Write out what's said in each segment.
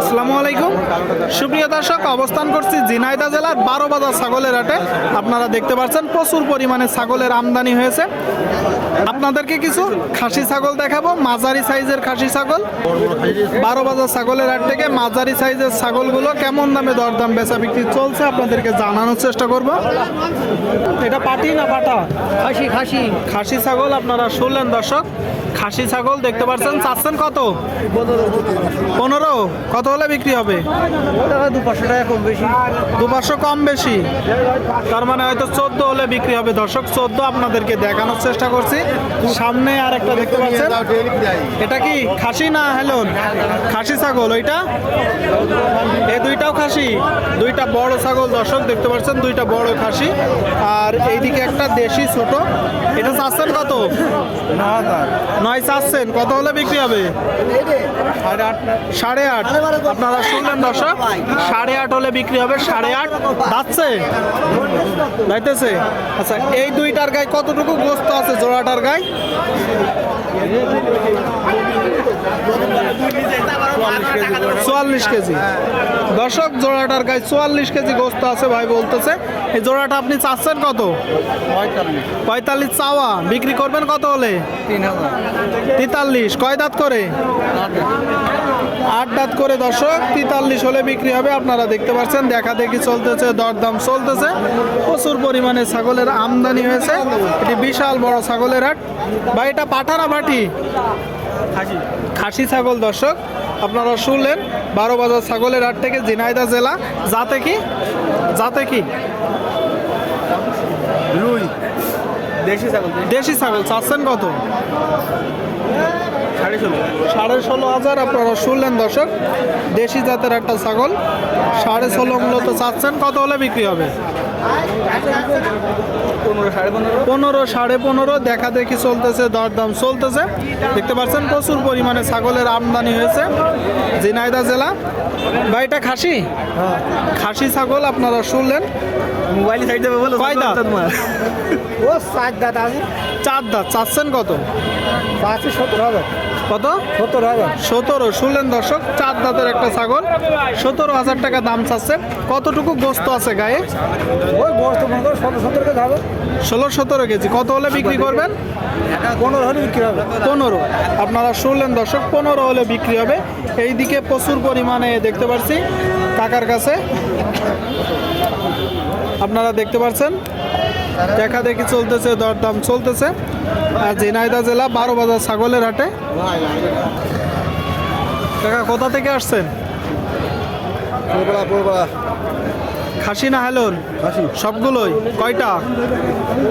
আসসালামু আলাইকুম। সুপ্রিয় দর্শক অবস্থান করছি ঝিনাইদহ জেলার বারো বাজার ছাগলের হাটে। আপনারা দেখতে পাচ্ছেন প্রচুর পরিমাণে ছাগলের আমদানি হয়েছে। আপনাদেরকে কিছু খাসি ছাগল দেখাবো মাঝারি সাইজের খাসি ছাগল। বারো বাজার ছাগলের হাট থেকে মাঝারি সাইজের ছাগলগুলো কেমন দামে দরদাম বেচা বিক্রি চলছে আপনাদেরকে জানানোর চেষ্টা করব। এটা পাটি না পাটা? খাসি খাসি। খাসি ছাগল আপনারা শুনলেন দর্শক খাসি ছাগল দেখতে পাচ্ছেন চাচ্ছেন কত? পনেরো। কত হলে বিক্রি হবে? দু পাঁচশো টাকা কম বেশি। দু পাঁচশো কম বেশি। তার মানে হয়তো চোদ্দ হলে বিক্রি হবে। দর্শক চোদ্দ আপনাদেরকে দেখানোর চেষ্টা করছি। সামনে আর একটা দেখতে পাচ্ছেন। এটা কি খাসি না হ্যালো খাসি ছাগল ওইটা? এই দুইটাও খাসি। দুইটা বড় ছাগল দর্শক দেখতে পাচ্ছেন দুইটা বড় খাসি। আর এইদিকে একটা দেশি ছোট। এটা চাচ্ছেন কত? নয় চাচ্ছেন। কত হলে বিক্রি হবে? সাড়ে আট। আপনারা শুনলেন দর্শক সাড়ে আট হলে বিক্রি হবে সাড়ে আট যাচ্ছে? যাইতেছে? আচ্ছা এই দুইটার গায়ে কতটুকু গোস্ত আছে জোড়াটার গায়ে চুয়াল্লিশ কেজি। দর্শক জোড়াটার গায়ে চুয়াল্লিশ কেজি গোস্ত আছে ভাই বলতেছে। এই জোড়াটা আপনি চাচ্ছেন কত? পঁয়তাল্লিশ চাওয়া। বিক্রি করবেন কত হলে? তিন হাজার। তেতাল্লিশ। কয় দাঁত করে? আট দাঁত করে দর্শক তেতাল্লিশ হলে বিক্রি হবে। আপনারা দেখতে পাচ্ছেন দেখা দেখি চলতেছে দরদাম চলতেছে। প্রচুর পরিমাণে ছাগলের আমদানি হয়েছে। এটি বিশাল বড় ছাগলের হাট। বা এটা পাঠানা বাটি খাসি। খাসি ছাগল দর্শক। আপনারা শুনলেন বারো বাজার ছাগলের হাট থেকে জিনাইদা জেলা। যাতে কি? যাতে কি? রুই। দেশি ছাগল দেশি? ছাগল চাচ্ছেন কত? সাড়ে ষোলো। সাড়ে ষোলো হাজার আপনারা শুনলেন দর্শক। দেশি জাতের একটা ছাগল সাড়ে ষোলো মূলত চাচ্ছেন। কত হলে বিক্রি হবে? পনেরো সাড়ে পনেরো? দেখা দেখি চলতেছে দরদাম চলতেছে। দেখতে পাচ্ছেন প্রচুর পরিমাণে ছাগলের আমদানি হয়েছে ঝিনাইদা জেলা। বা এটা খাসি? খাসি ছাগল আপনারা শুনলেন? মোবাইল সাইড বলো কয় দাঁত? ও সাত দাঁত আছে। চার দাঁত চাচ্ছেন কত? পাঁচে সত্তর হাজার কত? সত্তর হাজার। সতেরো। শুনলেন দর্শক চার দাঁতের একটা ছাগল। সতেরো হাজার টাকা দাম চাচ্ছে। কতটুকু গোস্ত আছে গায়ে? ওই করো সত্তর সত্তর কেজি হবে। ষোলো সতেরো কেজি। কত হলে বিক্রি করবেন? পনেরো হলে বিক্রি হবে। পনেরো। আপনারা শুনলেন দর্শক পনেরো হলে বিক্রি হবে। এইদিকে প্রচুর পরিমাণে দেখতে পাচ্ছি কাকার কাছে। আপনারা দেখতে পাচ্ছেন দেখা দেখি চলতেছে দরদাম চলতেছে। ঝিনাইদা জেলা বারো বাজার ছাগলের হাটে। কাকা কোথা থেকে আসছেন? খাসি না হেলন? সবগুলোই? কয়টা?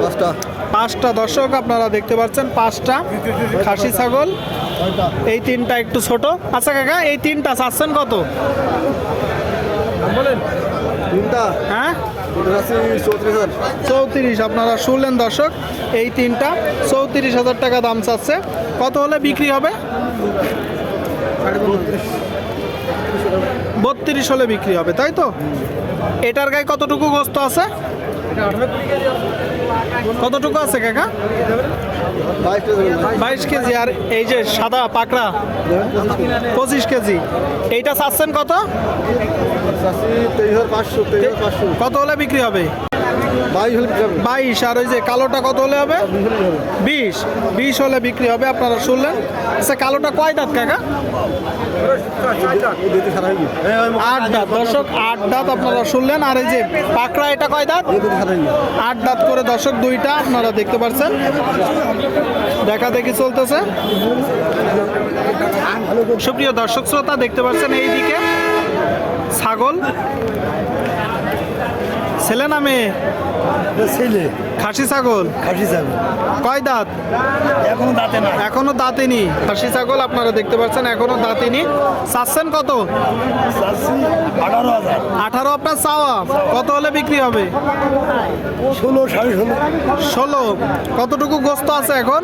পাঁচটা। পাঁচটা। দর্শক আপনারা দেখতে পাচ্ছেন পাঁচটা খাসি ছাগল। এই তিনটা একটু ছোট। আচ্ছা কাকা এই তিনটা চাচ্ছেন কত? বলেন। হ্যাঁ? চৌত্রিশ চৌত্রিশ আপনারা শুনলেন দর্শক এই তিনটা। চৌত্রিশ হাজার টাকা দাম চাচ্ছে। কত হলে বিক্রি হবে? বত্রিশ হলে বিক্রি হবে তাই তো? এটার গায়ে কতটুকু গোস্ত আছে? কতটুকু আছে কাকা? বাইশ কেজি আর এই যে সাদা পাকড়া পঁচিশ কেজি। এইটা চাচ্ছেন কত? কত হলে বিক্রি হবে? বাইশ হলে বাইশ আর ওই যে কালোটা কত হলে হবে? বিশ বিশ। হলে বিক্রি হবে আপনারা শুনলেন? আচ্ছা কালোটা কয় দাঁত কাকা? হয়ে আট দাঁত। দর্শক আট দাঁত আপনারা শুনলেন আর এই যে পাকড়া এটা কয় দাঁত? আট দাঁত করে দর্শক দুইটা আপনারা দেখতে পাচ্ছেন। দেখা দেখি চলতেছে। সুপ্রিয় দর্শক শ্রোতা দেখতে পাচ্ছেন এইদিকে ছাগল ছেলে না মেয়ে? ছেলে। খাসি ছাগল? খাসি ছাগল। কয় দাঁত? এখনও দাঁতে না এখনও দাঁতেনি খাসি ছাগল আপনারা দেখতে পাচ্ছেন এখনও দাঁতেনি চাচ্ছেন কত? আঠারো হাজার। আঠারো আপনার চাওয়া। কত হলে বিক্রি হবে? ষোলো সাড়ে ষোলো। ষোলো। কতটুকু গোস্ত আছে এখন?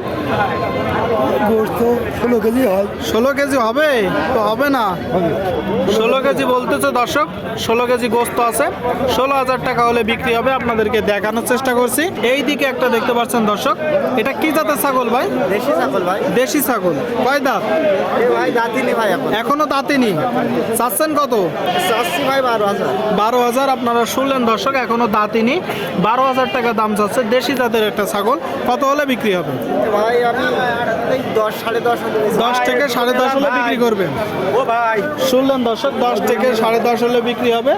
গোস্ত ষোলো কেজি হয়। ষোলো কেজি হবে? তো হবে না। ষোলো কেজি বলতেছে দর্শক ষোলো কেজি গোস্ত আছে। ষোলো হাজার টাকা হলে বিক্রি হবে আপনাদেরকে দেখানোর চেষ্টা করছি। এই দিকে একটা দেখতে পাচ্ছেন দর্শক এটা কি জাতের ছাগল ভাই? দেশি ছাগল ভাই। দেশি ছাগল। কয় দাঁত? ভাই দাঁতিনি ভাই এখন। এখনও দাঁতেনি। চাচ্ছেন কত? চাচ্ছি ভাই বারো হাজার। বারো হাজার আপনারা শুনলেন দর্শক এখনও দাঁতিনি। বারো হাজার টাকা দাম চাচ্ছে দেশি জাতের একটা ছাগল। কত হলে বিক্রি হবে? ভাই আমি দশ সাড়ে দশ দশ থেকে সাড়ে দশ হলে বিক্রি করবেন। ও ভাই। শুনলেন দর্শক দশ থেকে সাড়ে দশ হলে বিক্রি হবে।